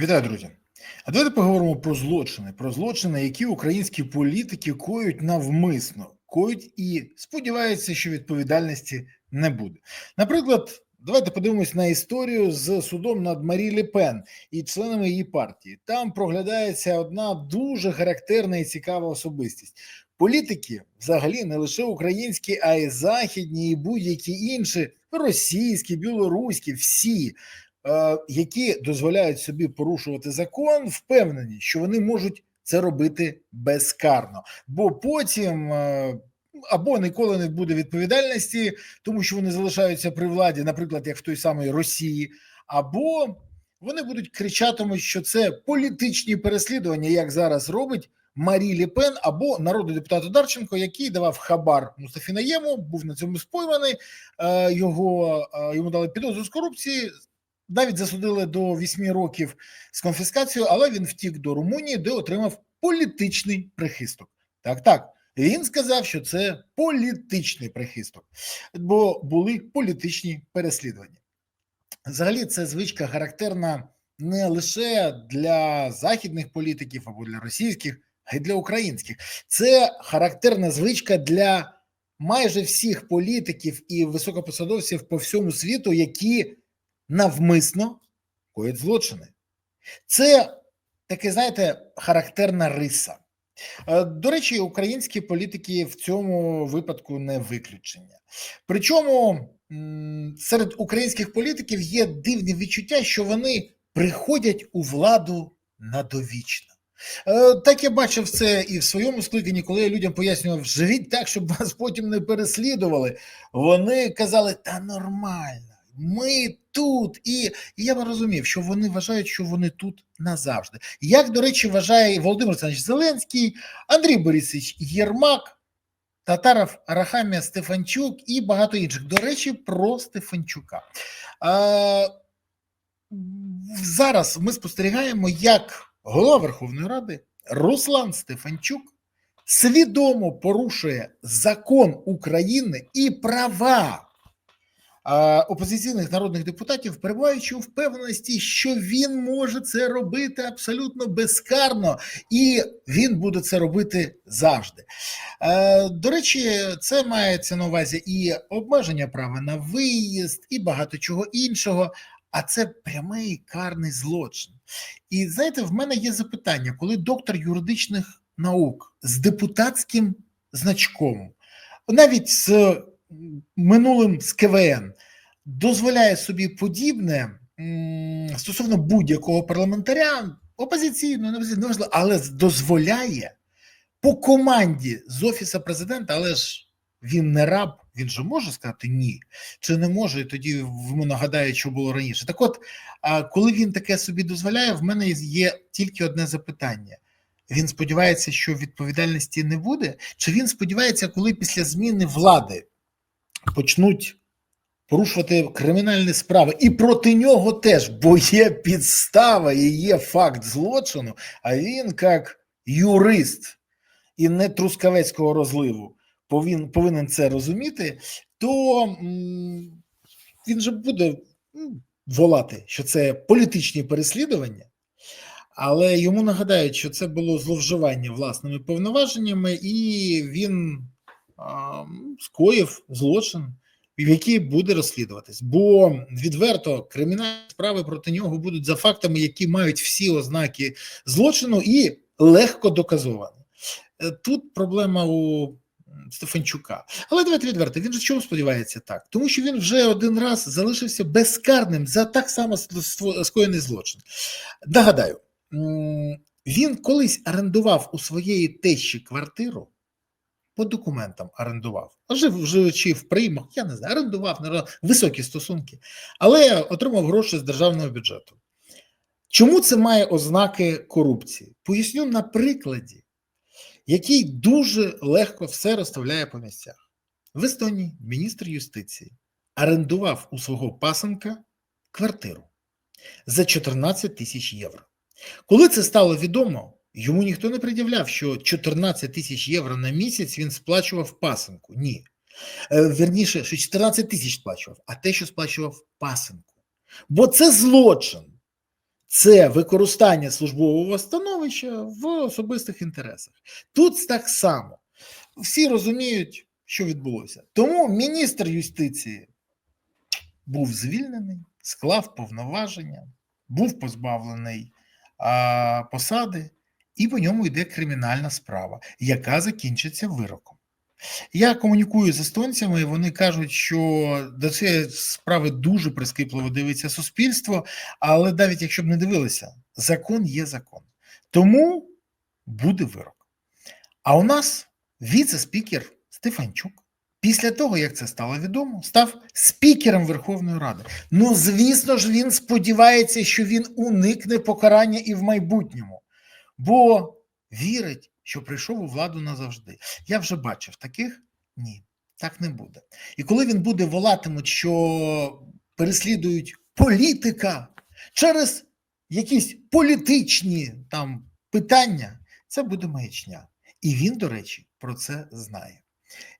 Вітаю, друзі. А давайте поговоримо про злочини, про злочини, які українські політики коють навмисно, коють і сподіваються, що відповідальності не буде. Наприклад, давайте подивимось на історію з судом над Марі Ле Пен і членами її партії. Там проглядається одна дуже характерна і цікава особистість. Політики, взагалі, не лише українські, а й західні, і будь-які інші російські, білоруські, всі які дозволяють собі порушувати закон, впевнені, що вони можуть це робити безкарно, бо потім е, або ніколи не буде відповідальності, тому що вони залишаються при владі, наприклад, як в той самій Росії, або вони будуть кричатимуть, що це політичні переслідування, як зараз робить. Марі Ле Пен або народний депутат Одарченко, який давав хабар Мустафі Наєму, був на цьому спойманий. е, Його е, йому дали підозру з корупції, навіть засудили до 8 років з конфіскацією, але він втік до Румунії, де отримав політичний прихисток. Так, так. Він сказав, що це політичний прихисток, бо були політичні переслідування. Взагалі, це звичка характерна не лише для західних політиків або для російських, а й для українських. Це характерна звичка для майже всіх політиків і високопосадовців по всьому світу, які навмисно коять злочини. Це таке, знаєте, характерна риса. Е, До речі, українські політики в цьому випадку не виключення. Причому серед українських політиків є дивне відчуття, що вони приходять у владу надовічно. Е, Так я бачив це і в своєму скликанні, коли я людям пояснював, живіть так, щоб вас потім не переслідували. Вони казали, та нормально, ми тут. І, і я розумів, що вони вважають, що вони тут назавжди. Як, до речі, вважає Володимир Олександрович Зеленський, Андрій Борисович Єрмак, Татаров Арахамія Стефанчук і багато інших. До речі, про Стефанчука. А, зараз ми спостерігаємо, як голова Верховної Ради Руслан Стефанчук свідомо порушує закон України і права опозиційних народних депутатів, перебуваючи у впевненості, що він може це робити абсолютно безкарно, і він буде це робити завжди. Е, До речі, це мається на увазі і обмеження права на виїзд, і багато чого іншого. А це прямий карний злочин. І знаєте, в мене є запитання, коли доктор юридичних наук з депутатським значком, навіть з минулим з КВН, дозволяє собі подібне стосовно будь-якого парламентаря, опозиційного, не неважливо, але дозволяє по команді з офіса президента, але ж він не раб, він же може сказати ні, чи не може, і тоді йому нагадають, що було раніше. Так от, коли він таке собі дозволяє, в мене є тільки одне запитання. Він сподівається, що відповідальності не буде, чи він сподівається, коли після зміни влади почнуть порушувати кримінальні справи, і проти нього теж, бо є підстава і є факт злочину, а він, як юрист і не трускавецького розливу, повин, повинен це розуміти, то він же буде м, волати, що це політичні переслідування. Але йому нагадають, що це було зловживання власними повноваженнями, і він скоїв злочин, який буде розслідуватись. Бо відверто кримінальні справи проти нього будуть за фактами, які мають всі ознаки злочину і легко доказовані. Е, Тут проблема у Стефанчука. Але давайте відверто, він же чому сподівається так? Тому що він вже один раз залишився безкарним за так само скоєний злочин. Нагадаю, він колись орендував у своєї тещі квартиру. По документам орендував, жив живучи в приймах, я не знаю, орендував ро- високі стосунки, але отримав гроші з державного бюджету. Чому це має ознаки корупції? Поясню на прикладі, який дуже легко все розставляє по місцях. В Естонії міністр юстиції орендував у свого пасенка квартиру за 14 тисяч євро. Коли це стало відомо, йому ніхто не пред'являв, що 14 тисяч євро на місяць він сплачував пасенку. Ні. Е, Вірніше, що 14 тисяч сплачував, а те, що сплачував пасенку. Бо це злочин. це використання службового становища в особистих інтересах. Тут так само всі розуміють, що відбулося. Тому міністр юстиції був звільнений, склав повноваження, був позбавлений а, посади, і по ньому йде кримінальна справа, яка закінчиться вироком. Я комунікую з естонцями, і вони кажуть, що до цієї справи дуже прискіпливо дивиться суспільство, але навіть якщо б не дивилися, закон є закон. Тому буде вирок. А у нас віце-спікер Стефанчук, після того, як це стало відомо, став спікером Верховної Ради. Ну, звісно ж, він сподівається, що він уникне покарання і в майбутньому, бо вірить, що прийшов у владу назавжди. Я вже бачив таких ні, так не буде. І коли він буде волатимуть, що переслідують політика через якісь політичні там питання, це буде маячня. І він, до речі, про це знає.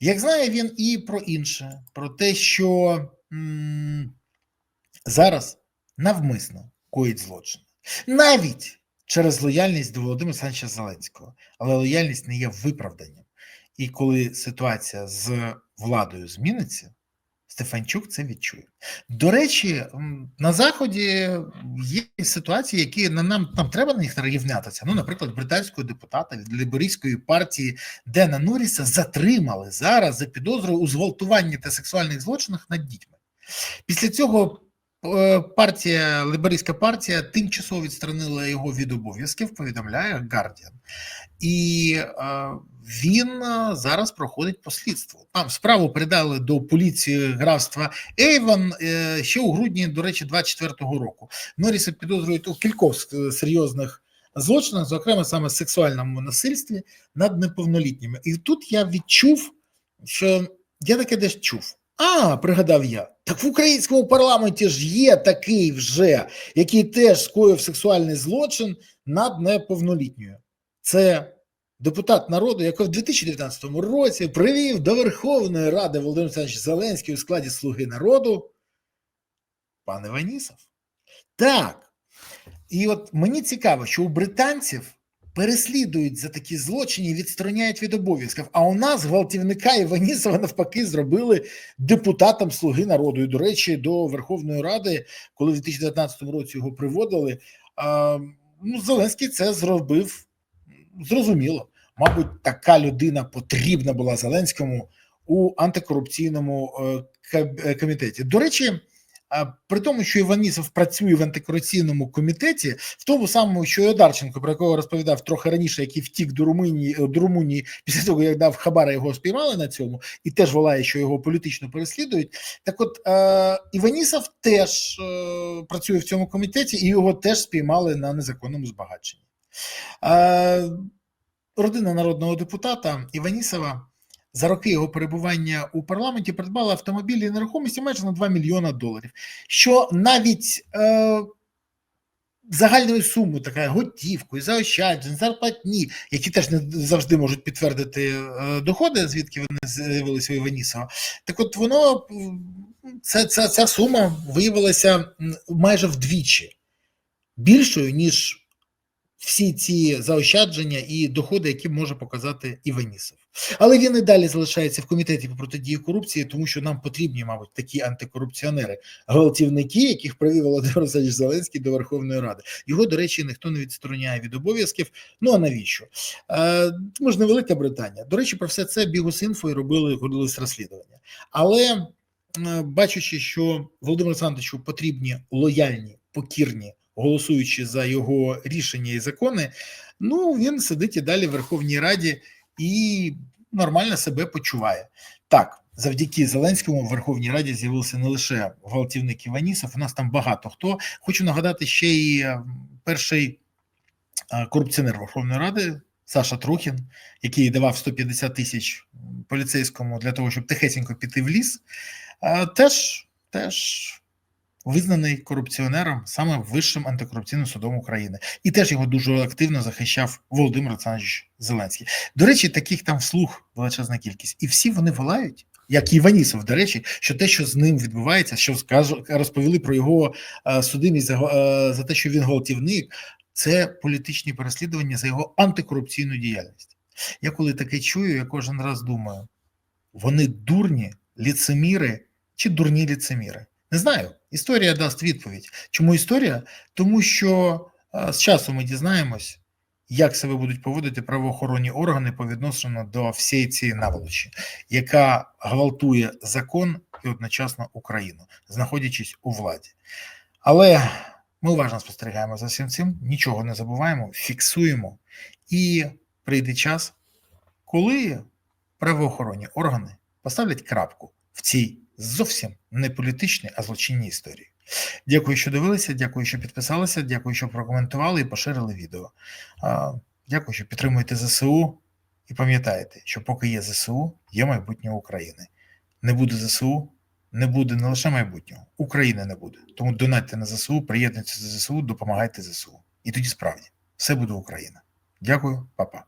Як знає він і про інше, про те, що м- зараз навмисно коїть злочин. Навіть через лояльність до Володимира Олександровича Зеленського, але лояльність не є виправданням. І коли ситуація з владою зміниться, Стефанчук це відчує. До речі, на заході є ситуації, які на нам нам треба на них рівнятися. Ну, наприклад, британського депутата від ліберійської партії Дена Норріса затримали зараз за підозрою у зґвалтуванні та сексуальних злочинах над дітьми. Після цього партія, ліберійська партія тимчасово відсторонила його від обов'язків, повідомляє Guardian. І е, він зараз проходить по слідству. Там справу передали до поліції графства Ейвон е, ще у грудні, до речі, 24-го року. Норріса підозрюють у кількох серйозних злочинах, зокрема саме сексуальному насильстві над неповнолітніми. І тут я відчув, що я таке десь чув. А, пригадав я, так в українському парламенті ж є такий вже, який теж скоїв сексуальний злочин над неповнолітньою. Це депутат народу, який в 2019 році привів до Верховної Ради Володимир Олександрович Зеленський у складі Слуги народу. Пане Ванісов. Так. І от мені цікаво, що у британців переслідують за такі злочини і відстороняють від обов'язків. А у нас гвалтівника Іванісова навпаки зробили депутатом Слуги народу. І, до речі, до Верховної Ради, коли в 2019 році його приводили, ну, Зеленський це зробив зрозуміло. Мабуть, така людина потрібна була Зеленському у антикорупційному е, комітеті. До речі. При тому, що Іванісов працює в антикорупційному комітеті, в тому самому, що і Одарченко, про якого розповідав трохи раніше, який втік до Румунії до Румунії після того, як дав Хабара, його спіймали на цьому, і теж волає, що його політично переслідують. Так, от е, Іванісов теж е, працює в цьому комітеті, і його теж спіймали на незаконному збагаченні. Е, родина народного депутата Іванісова за роки його перебування у парламенті придбала автомобілі і нерухомості майже на 2 мільйона доларів, що навіть е, загальною сумою, така готівкою, заощаджень, зарплатні, які теж не завжди можуть підтвердити е, доходи, звідки вони з'явилися у Іванісова. Так от воно ця, ця, ця сума виявилася майже вдвічі більшою, ніж всі ці заощадження і доходи, які може показати Іванісов. Але він і далі залишається в комітеті по протидії корупції, тому що нам потрібні, мабуть, такі антикорупціонери, гвалтівники, яких привів Володимир Олександрович Зеленський до Верховної Ради. Його, до речі, ніхто не відстороняє від обов'язків. Ну а навіщо? Е, ж не Велика Британія. До речі, про все це Бігус.Інфо і робили ходились розслідування. Але бачачи, що Володимиру Олександровичу потрібні лояльні, покірні голосуючи за його рішення і закони, ну він сидить і далі в Верховній Раді і нормально себе почуває. Так, завдяки Зеленському в Верховній Раді з'явився не лише гвалтівник Іванісов, у нас там багато хто. Хочу нагадати ще й е, перший е, корупціонер Верховної Ради. Саша Трухін, який давав 150 тисяч поліцейському для того, щоб тихесенько піти в ліс, е, теж теж визнаний корупціонером саме Вищим антикорупційним судом України, і теж його дуже активно захищав Володимир Олександрович Зеленський. До речі, таких там вслух величезна кількість, і всі вони волають. як Іванісов, до речі, що те, що з ним відбувається, що розповіли про його е, судимість за, е, за те, що він гвалтівник, це політичні переслідування за його антикорупційну діяльність. Я коли таке чую, я кожен раз думаю: вони дурні, ліцеміри чи дурні ліцеміри? Не знаю. Історія дасть відповідь. Чому історія? Тому що е, з часу ми дізнаємось, як себе будуть поводити правоохоронні органи по відношенню до всієї цієї наволочі, яка гвалтує закон і одночасно Україну, знаходячись у владі. Але ми уважно спостерігаємо за всім цим, нічого не забуваємо, фіксуємо, і прийде час, коли правоохоронні органи поставлять крапку в цій зовсім не політичній, а злочинній історії. Дякую, що дивилися, дякую, що підписалися, дякую, що прокоментували і поширили відео. Дякую, що підтримуєте ЗСУ. І пам'ятаєте, що поки є ЗСУ, є майбутнє України. Не буде ЗСУ, не буде не лише майбутнього, України не буде. Тому донатьте на ЗСУ, приєднуйтеся до ЗСУ, допомагайте ЗСУ. І тоді справді все буде Україна. Дякую, па-па.